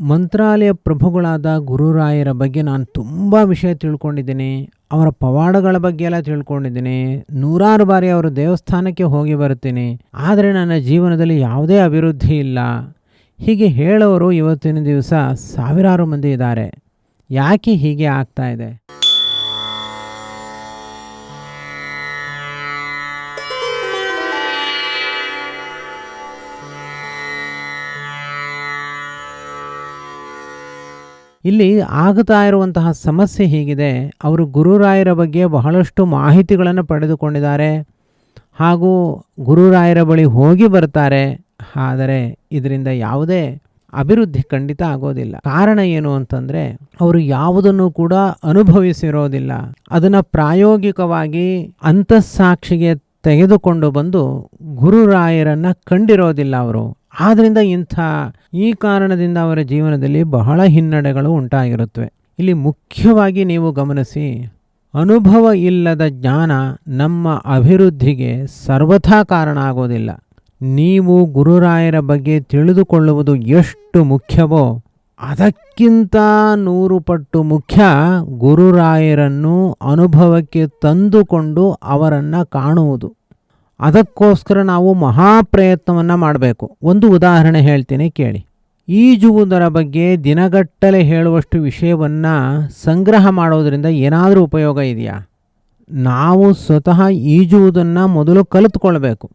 ಮಂತ್ರಾಲಯ ಪ್ರಭುಗಳಾದ ಗುರುರಾಯರ ಬಗ್ಗೆ ನಾನು ತುಂಬ ವಿಷಯ ತಿಳ್ಕೊಂಡಿದ್ದೀನಿ. ಅವರ ಪವಾಡಗಳ ಬಗ್ಗೆ ಎಲ್ಲ ತಿಳ್ಕೊಂಡಿದ್ದೀನಿ. ನೂರಾರು ಬಾರಿ ಅವರ ದೇವಸ್ಥಾನಕ್ಕೆ ಹೋಗಿ ಬರ್ತೀನಿ ಆದರೆ ನನ್ನ ಜೀವನದಲ್ಲಿ ಯಾವುದೇ ಅಭಿವೃದ್ಧಿ ಇಲ್ಲ. ಹೀಗೆ ಹೇಳೋರು ಇವತ್ತಿನ ದಿವಸ ಸಾವಿರಾರು ಮಂದಿ ಇದ್ದಾರೆ. ಯಾಕೆ ಹೀಗೆ ಆಗ್ತಾ ಇದೆ? ಇಲ್ಲಿ ಆಗ್ತಾ ಇರುವಂತಹ ಸಮಸ್ಯೆ ಹೀಗಿದೆ. ಅವರು ಗುರುರಾಯರ ಬಗ್ಗೆ ಬಹಳಷ್ಟು ಮಾಹಿತಿಗಳನ್ನು ಪಡೆದುಕೊಂಡಿದ್ದಾರೆ. ಹಾಗೂ ಗುರುರಾಯರ ಬಳಿ ಹೋಗಿ ಬರ್ತಾರೆ. ಆದರೆ ಇದರಿಂದ ಯಾವುದೇ ಅಭಿವೃದ್ಧಿ ಖಂಡಿತ ಆಗೋದಿಲ್ಲ. ಕಾರಣ ಏನು ಅಂತಂದರೆ, ಅವರು ಯಾವುದನ್ನು ಕೂಡ ಅನುಭವಿಸಿರೋದಿಲ್ಲ. ಅದನ್ನು ಪ್ರಾಯೋಗಿಕವಾಗಿ ಅಂತಸ್ಸಾಕ್ಷಿಗೆ ತೆಗೆದುಕೊಂಡು ಬಂದು ಗುರುರಾಯರನ್ನು ಕಂಡಿರೋದಿಲ್ಲ ಅವರು. ಆದ್ದರಿಂದ ಇಂಥ ಈ ಕಾರಣದಿಂದ ಅವರ ಜೀವನದಲ್ಲಿ ಬಹಳ ಹಿನ್ನಡೆಗಳು ಉಂಟಾಗಿರುತ್ತವೆ. ಇಲ್ಲಿ ಮುಖ್ಯವಾಗಿ ನೀವು ಗಮನಿಸಿ, ಅನುಭವ ಇಲ್ಲದ ಜ್ಞಾನ ನಮ್ಮ ಅಭಿವೃದ್ಧಿಗೆ ಸರ್ವಥಾ ಕಾರಣ ಆಗೋದಿಲ್ಲ. ನೀವು ಗುರುರಾಯರ ಬಗ್ಗೆ ತಿಳಿದುಕೊಳ್ಳುವುದು ಎಷ್ಟು ಮುಖ್ಯವೋ, ಅದಕ್ಕಿಂತ ನೂರು ಪಟ್ಟು ಮುಖ್ಯ ಗುರುರಾಯರನ್ನು ಅನುಭವಕ್ಕೆ ತಂದುಕೊಂಡು ಅವರನ್ನು ಕಾಣುವುದು. ಅದಕ್ಕೋಸ್ಕರ ನಾವು ಮಹಾಪ್ರಯತ್ನವನ್ನು ಮಾಡಬೇಕು. ಒಂದು ಉದಾಹರಣೆ ಹೇಳ್ತೀನಿ ಕೇಳಿ. ಈಜುವುದರ ಬಗ್ಗೆ ದಿನಗಟ್ಟಲೆ ಹೇಳುವಷ್ಟು ವಿಷಯವನ್ನು ಸಂಗ್ರಹ ಮಾಡೋದರಿಂದ ಏನಾದರೂ ಉಪಯೋಗ ಇದೆಯಾ? ನಾವು ಸ್ವತಃ ಈಜುವುದನ್ನು ಮೊದಲು ಕಲಿತ್ಕೊಳ್ಬೇಕು.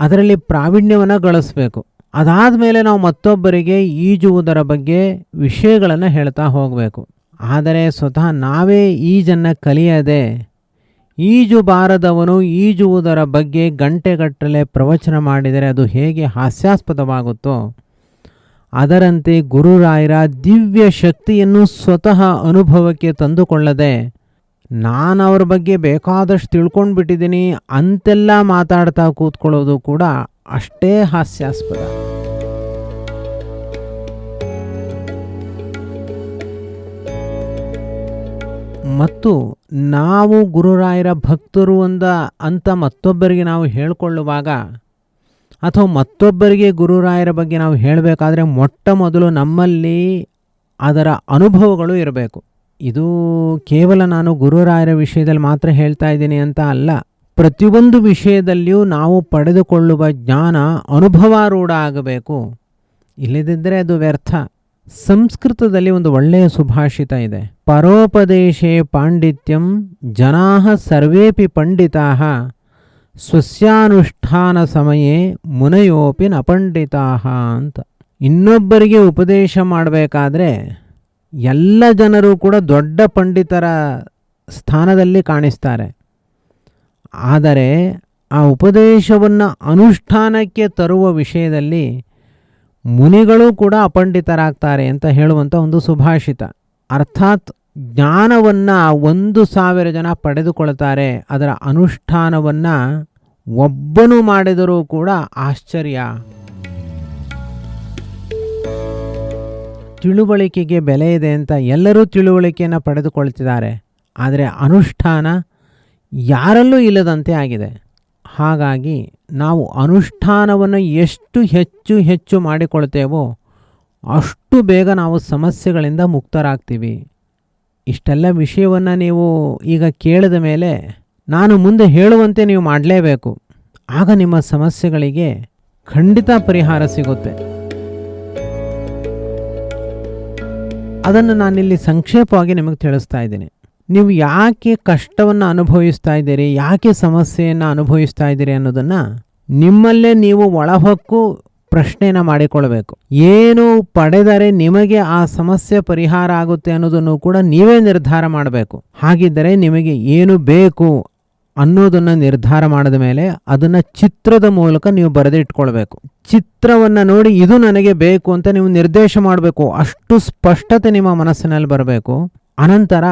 ಅದರಲ್ಲಿ ಪ್ರಾವೀಣ್ಯವನ್ನು ಗಳಿಸ್ಬೇಕು. ಅದಾದ ಮೇಲೆ ನಾವು ಮತ್ತೊಬ್ಬರಿಗೆ ಈಜುವುದರ ಬಗ್ಗೆ ವಿಷಯಗಳನ್ನು ಹೇಳ್ತಾ ಹೋಗಬೇಕು. ಆದರೆ ಸ್ವತಃ ನಾವೇ ಈಜನ್ನು ಕಲಿಯದೆ ಈಜು ಬಾರದವನು ಈಜುವುದರ ಬಗ್ಗೆ ಗಂಟೆಗಟ್ಟಲೆ ಪ್ರವಚನ ಮಾಡಿದರೆ ಅದು ಹೇಗೆ ಹಾಸ್ಯಾಸ್ಪದವಾಗುತ್ತೋ, ಅದರಂತೆ ಗುರುರಾಯರ ದಿವ್ಯ ಶಕ್ತಿಯನ್ನು ಸ್ವತಃ ಅನುಭವಕ್ಕೆ ತಂದುಕೊಳ್ಳದೆ, ನಾನು ಅವ್ರ ಬಗ್ಗೆ ಬೇಕಾದಷ್ಟು ತಿಳ್ಕೊಂಡು ಬಿಟ್ಟಿದ್ದೀನಿ ಅಂತೆಲ್ಲ ಮಾತಾಡ್ತಾ ಕೂತ್ಕೊಳ್ಳೋದು ಕೂಡ ಅಷ್ಟೇ ಹಾಸ್ಯಾಸ್ಪದ. ಮತ್ತು ನಾವು ಗುರುರಾಯರ ಭಕ್ತರು ಅಂದ ಅಂತ ಮತ್ತೊಬ್ಬರಿಗೆ ನಾವು ಹೇಳಿಕೊಳ್ಳುವಾಗ, ಅಥವಾ ಮತ್ತೊಬ್ಬರಿಗೆ ಗುರುರಾಯರ ಬಗ್ಗೆ ನಾವು ಹೇಳಬೇಕಾದ್ರೆ ಮೊಟ್ಟ ಮೊದಲು ನಮ್ಮಲ್ಲಿ ಅದರ ಅನುಭವಗಳು ಇರಬೇಕು. ಇದು ಕೇವಲ ನಾನು ಗುರುರಾಯರ ವಿಷಯದಲ್ಲಿ ಮಾತ್ರ ಹೇಳ್ತಾ ಇದ್ದೀನಿ ಅಂತ ಅಲ್ಲ. ಪ್ರತಿಯೊಂದು ವಿಷಯದಲ್ಲಿಯೂ ನಾವು ಪಡೆದುಕೊಳ್ಳುವ ಜ್ಞಾನ ಅನುಭವಾರೂಢ ಆಗಬೇಕು. ಇಲ್ಲದಿದ್ದರೆ ಅದು ವ್ಯರ್ಥ. ಸಂಸ್ಕೃತದಲ್ಲಿ ಒಂದು ಒಳ್ಳೆಯ ಸುಭಾಷಿತ ಇದೆ. ಪರೋಪದೇಶೇ ಪಾಂಡಿತ್ಯಂ ಜನಾ ಸರ್ವೇಪಿ ಪಂಡಿತಾ ಸ್ವಸ್ಯಾನುಷ್ಠಾನ ಸಮಯೇ ಮುನಯೋಪಿ ನ ಪಂಡಿತಾ ಅಂತ. ಇನ್ನೊಬ್ಬರಿಗೆ ಉಪದೇಶ ಮಾಡಬೇಕಾದ್ರೆ ಎಲ್ಲ ಜನರು ಕೂಡ ದೊಡ್ಡ ಪಂಡಿತರ ಸ್ಥಾನದಲ್ಲಿ ಕಾಣಿಸ್ತಾರೆ. ಆದರೆ ಆ ಉಪದೇಶವನ್ನು ಅನುಷ್ಠಾನಕ್ಕೆ ತರುವ ವಿಷಯದಲ್ಲಿ ಮುನಿಗಳು ಕೂಡ ಅಪಂಡಿತರಾಗ್ತಾರೆ ಅಂತ ಹೇಳುವಂಥ ಒಂದು ಸುಭಾಷಿತ. ಅರ್ಥಾತ್ ಜ್ಞಾನವನ್ನು ಒಂದು ಸಾವಿರ ಜನ ಪಡೆದುಕೊಳ್ತಾರೆ, ಅದರ ಅನುಷ್ಠಾನವನ್ನು ಒಬ್ಬನು ಮಾಡಿದರೂ ಕೂಡ ಆಶ್ಚರ್ಯ. ತಿಳುವಳಿಕೆಗೆ ಬೆಲೆ ಇದೆ ಅಂತ ಎಲ್ಲರೂ ತಿಳುವಳಿಕೆಯನ್ನು ಪಡೆದುಕೊಳ್ತಿದ್ದಾರೆ. ಆದರೆ ಅನುಷ್ಠಾನ ಯಾರಲ್ಲೂ ಇಲ್ಲದಂತೆ ಆಗಿದೆ. ಹಾಗಾಗಿ ನಾವು ಅನುಷ್ಠಾನವನ್ನು ಎಷ್ಟು ಹೆಚ್ಚು ಹೆಚ್ಚು ಮಾಡಿಕೊಳ್ತೇವೋ ಅಷ್ಟು ಬೇಗ ನಾವು ಸಮಸ್ಯೆಗಳಿಂದ ಮುಕ್ತರಾಗ್ತೀವಿ. ಇಷ್ಟೆಲ್ಲ ವಿಷಯವನ್ನು ನೀವು ಈಗ ಕೇಳಿದ ಮೇಲೆ ನಾನು ಮುಂದೆ ಹೇಳುವಂತೆ ನೀವು ಮಾಡಲೇಬೇಕು. ಆಗ ನಿಮ್ಮ ಸಮಸ್ಯೆಗಳಿಗೆ ಖಂಡಿತ ಪರಿಹಾರ ಸಿಗುತ್ತೆ. ಅದನ್ನು ನಾನಿಲ್ಲಿ ಸಂಕ್ಷೇಪವಾಗಿ ನಿಮಗೆ ತಿಳಿಸ್ತಾ ಇದ್ದೀನಿ. ನೀವು ಯಾಕೆ ಕಷ್ಟವನ್ನು ಅನುಭವಿಸ್ತಾ ಇದ್ದೀರಿ, ಯಾಕೆ ಸಮಸ್ಯೆಯನ್ನು ಅನುಭವಿಸ್ತಾ ಇದ್ದೀರಿ ಅನ್ನೋದನ್ನು ನಿಮ್ಮಲ್ಲೇ ನೀವು ಒಳಹೊಕ್ಕು ಪ್ರಶ್ನೆಯನ್ನು ಮಾಡಿಕೊಳ್ಬೇಕು. ಏನು ಪಡೆದರೆ ನಿಮಗೆ ಆ ಸಮಸ್ಯೆ ಪರಿಹಾರ ಆಗುತ್ತೆ ಅನ್ನೋದನ್ನು ಕೂಡ ನೀವೇ ನಿರ್ಧಾರ ಮಾಡಬೇಕು. ಹಾಗಿದ್ದರೆ ನಿಮಗೆ ಏನು ಬೇಕು ಅನ್ನೋದನ್ನು ನಿರ್ಧಾರ ಮಾಡಿದ ಮೇಲೆ ಅದನ್ನು ಚಿತ್ರದ ಮೂಲಕ ನೀವು ಬರೆದಿಟ್ಕೊಳ್ಬೇಕು. ಚಿತ್ರವನ್ನು ನೋಡಿ ಇದು ನನಗೆ ಬೇಕು ಅಂತ ನೀವು ನಿರ್ದೇಶ ಮಾಡಬೇಕು. ಅಷ್ಟು ಸ್ಪಷ್ಟತೆ ನಿಮ್ಮ ಮನಸ್ಸಿನಲ್ಲಿ ಬರಬೇಕು. ಅನಂತರ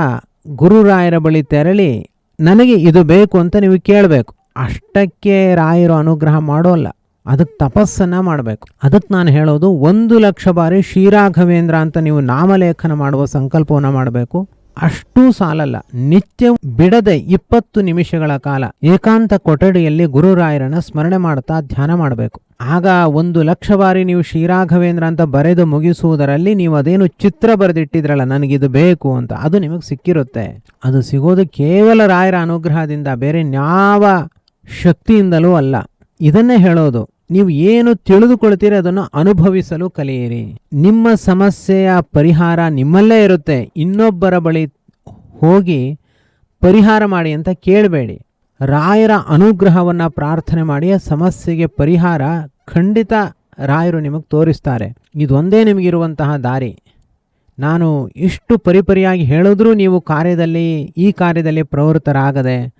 ಗುರುರಾಯರ ಬಳಿ ತೆರಳಿ, ನನಗೆ ಇದು ಬೇಕು ಅಂತ ನೀವು ಕೇಳಬೇಕು. ಅಷ್ಟಕ್ಕೆ ರಾಯರು ಅನುಗ್ರಹ ಮಾಡೋಲ್ಲ. ಅದಕ್ಕೆ ತಪಸ್ಸನ್ನು ಮಾಡಬೇಕು. ಅದಕ್ಕೆ ನಾನು ಹೇಳೋದು, ಒಂದು ಲಕ್ಷ ಬಾರಿ ಶ್ರೀರಾಘವೇಂದ್ರ ಅಂತ ನೀವು ನಾಮಲೇಖನ ಮಾಡುವ ಸಂಕಲ್ಪವನ್ನು ಮಾಡಬೇಕು. ಅಷ್ಟೂ ಸಾಲಲ್ಲ. ನಿತ್ಯ ಬಿಡದೆ ಇಪ್ಪತ್ತು ನಿಮಿಷಗಳ ಕಾಲ ಏಕಾಂತ ಕೊಠಡಿಯಲ್ಲಿ ಗುರುರಾಯರನ್ನ ಸ್ಮರಣೆ ಮಾಡ್ತಾ ಧ್ಯಾನ ಮಾಡಬೇಕು. ಆಗ ಒಂದು ಲಕ್ಷ ಬಾರಿ ನೀವು ಶ್ರೀರಾಘವೇಂದ್ರ ಅಂತ ಬರೆದು ಮುಗಿಸುವುದರಲ್ಲಿ ನೀವು ಅದೇನು ಚಿತ್ರ ಬರೆದಿಟ್ಟಿದ್ರಲ್ಲ, ನನಗಿದು ಬೇಕು ಅಂತ, ಅದು ನಿಮಗೆ ಸಿಕ್ಕಿರುತ್ತೆ. ಅದು ಸಿಗೋದು ಕೇವಲ ರಾಯರ ಅನುಗ್ರಹದಿಂದ, ಬೇರೆ ಯಾವ ಶಕ್ತಿಯಿಂದಲೂ ಅಲ್ಲ. ಇದನ್ನೇ ಹೇಳೋದು, ನೀವು ಏನು ತಿಳಿದುಕೊಳ್ತೀರಿ ಅದನ್ನು ಅನುಭವಿಸಲು ಕಲಿಯಿರಿ. ನಿಮ್ಮ ಸಮಸ್ಯೆಯ ಪರಿಹಾರ ನಿಮ್ಮಲ್ಲೇ ಇರುತ್ತೆ. ಇನ್ನೊಬ್ಬರ ಬಳಿ ಹೋಗಿ ಪರಿಹಾರ ಮಾಡಿ ಅಂತ ಕೇಳಬೇಡಿ. ರಾಯರ ಅನುಗ್ರಹವನ್ನು ಪ್ರಾರ್ಥನೆ ಮಾಡಿ, ಸಮಸ್ಯೆಗೆ ಪರಿಹಾರ ಖಂಡಿತ ರಾಯರು ನಿಮಗೆ ತೋರಿಸ್ತಾರೆ. ಇದೊಂದೇ ನಿಮಗಿರುವಂತಹ ದಾರಿ. ನಾನು ಇಷ್ಟು ಪರಿಪರಿಯಾಗಿ ಹೇಳಿದ್ರೂ ನೀವು ಕಾರ್ಯದಲ್ಲಿ, ಈ ಕಾರ್ಯದಲ್ಲಿ ಪ್ರವೃತ್ತರಾಗದೆ,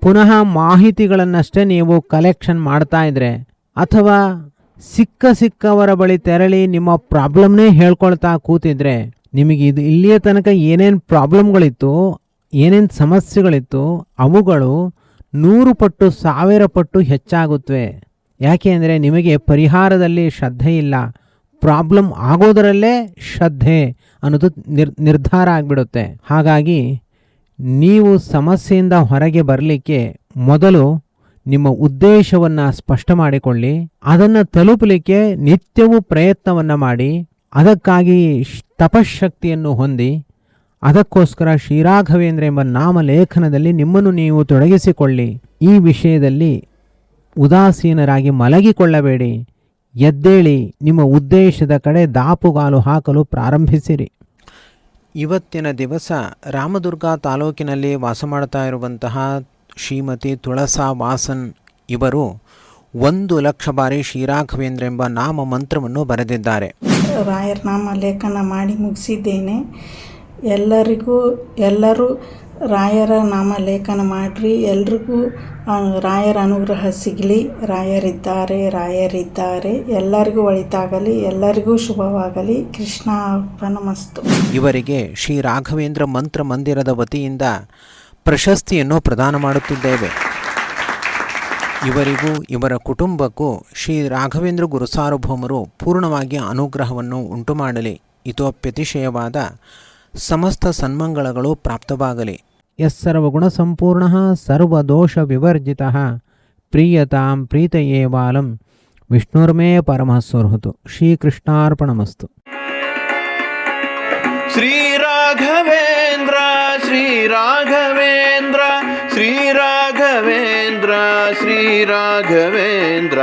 ಪುನಃ ಮಾಹಿತಿಗಳನ್ನಷ್ಟೇ ನೀವು ಕಲೆಕ್ಷನ್ ಮಾಡ್ತಾ ಇದ್ರೆ, ಅಥವಾ ಸಿಕ್ಕ ಸಿಕ್ಕವರ ಬಳಿ ತೆರಳಿ ನಿಮ್ಮ ಪ್ರಾಬ್ಲಮ್ನೇ ಹೇಳ್ಕೊಳ್ತಾ ಕೂತಿದ್ರೆ, ನಿಮಗೆ ಇದು ಇಲ್ಲಿಯ ತನಕ ಏನೇನು ಪ್ರಾಬ್ಲಮ್ಗಳಿತ್ತು, ಏನೇನು ಸಮಸ್ಯೆಗಳಿತ್ತು, ಅವುಗಳು ನೂರು ಪಟ್ಟು, ಸಾವಿರ ಪಟ್ಟು ಹೆಚ್ಚಾಗುತ್ತವೆ ಯಾಕೆ ಅಂದರೆ ನಿಮಗೆ ಪರಿಹಾರದಲ್ಲಿ ಶ್ರದ್ಧೆ ಇಲ್ಲ. ಪ್ರಾಬ್ಲಮ್ ಆಗೋದರಲ್ಲೇ ಶ್ರದ್ಧೆ ಅನ್ನೋದು ನಿರ್, ನಿರ್ಧಾರ ಆಗಿಬಿಡುತ್ತೆ. ಹಾಗಾಗಿ ನೀವು ಸಮಸ್ಯೆಯಿಂದ ಹೊರಗೆ ಬರಲಿಕ್ಕೆ ಮೊದಲು ನಿಮ್ಮ ಉದ್ದೇಶವನ್ನು ಸ್ಪಷ್ಟ ಮಾಡಿಕೊಳ್ಳಿ. ಅದನ್ನು ತಲುಪಲಿಕ್ಕೆ ನಿತ್ಯವೂ ಪ್ರಯತ್ನವನ್ನು ಮಾಡಿ. ಅದಕ್ಕಾಗಿ ತಪಶ್ಶಕ್ತಿಯನ್ನು ಹೊಂದಿ. ಅದಕ್ಕೋಸ್ಕರ ಶ್ರೀರಾಘವೇಂದ್ರ ಎಂಬ ನಾಮಲೇಖನದಲ್ಲಿ ನಿಮ್ಮನ್ನು ನೀವು ತೊಡಗಿಸಿಕೊಳ್ಳಿ. ಈ ವಿಷಯದಲ್ಲಿ ಉದಾಸೀನರಾಗಿ ಮಲಗಿಕೊಳ್ಳಬೇಡಿ. ಎದ್ದೇಳಿ ನಿಮ್ಮ ಉದ್ದೇಶದ ಕಡೆ ದಾಪುಗಾಲು ಹಾಕಲು ಪ್ರಾರಂಭಿಸಿರಿ. ಇವತ್ತಿನ ದಿವಸ ರಾಮದುರ್ಗ ತಾಲೂಕಿನಲ್ಲಿ ವಾಸ ಮಾಡ್ತಾ ಇರುವಂತಹ ಶ್ರೀಮತಿ ತುಳಸಾ ವಾಸನ್ ಇವರು ಒಂದು ಲಕ್ಷ ಬಾರಿ ಶ್ರೀರಾಘವೇಂದ್ರ ಎಂಬ ನಾಮ ಮಂತ್ರವನ್ನು ಬರೆದಿದ್ದಾರೆ. ರಾಯರ ನಾಮ ಲೇಖನ ಮಾಡಿ ಮುಗಿಸಿದ್ದೇನೆ. ಎಲ್ಲರಿಗೂ, ಎಲ್ಲರೂ ರಾಯರ ನಾಮ ಲೇಖನ ಮಾಡಿರಿ. ಎಲ್ರಿಗೂ ರಾಯರ ಅನುಗ್ರಹ ಸಿಗಲಿ. ರಾಯರಿದ್ದಾರೆ ರಾಯರಿದ್ದಾರೆ. ಎಲ್ಲರಿಗೂ ಒಳಿತಾಗಲಿ, ಎಲ್ಲರಿಗೂ ಶುಭವಾಗಲಿ. ಕೃಷ್ಣ ಮಸ್ತು ಇವರಿಗೆ ಶ್ರೀ ರಾಘವೇಂದ್ರ ಮಂತ್ರ ಮಂದಿರದ ವತಿಯಿಂದ ಪ್ರಶಸ್ತಿಯನ್ನು ಪ್ರದಾನ ಮಾಡುತ್ತಿದ್ದೇವೆ. ಇವರಿಗೂ, ಇವರ ಕುಟುಂಬಕ್ಕೂ ಶ್ರೀ ರಾಘವೇಂದ್ರ ಗುರುಸಾರ್ವಭೌಮರು ಪೂರ್ಣವಾಗಿ ಅನುಗ್ರಹವನ್ನು ಉಂಟು ಮಾಡಲಿ ಇತೋಪ್ಯತಿಶಯವಾದ ಸಮಸ್ತ ಸನ್ಮಂಗಳಗಳು ಪ್ರಾಪ್ತವಾಗಲಿ. ಯಸ್ಸರ್ವಗುಣ ಸಂಪೂರ್ಣ ಸರ್ವದೋಷ ವಿವರ್ಜಿತ ಪ್ರೀಯತಾಂ ಪ್ರೀತಯೇ ಬಾಲಂ. ವಿಷ್ಣುರ್ಮೇ ಪರಮಃ ಶ್ರೀಕೃಷ್ಣಾರ್ಪಣಮಸ್ತು. ಶ್ರೀರಾಘವೇಂದ್ರ ಶ್ರೀರಾಘವೇಂದ್ರ ಶ್ರೀರಾಘವೇಂದ್ರ ಶ್ರೀರಾಘವೇಂದ್ರ.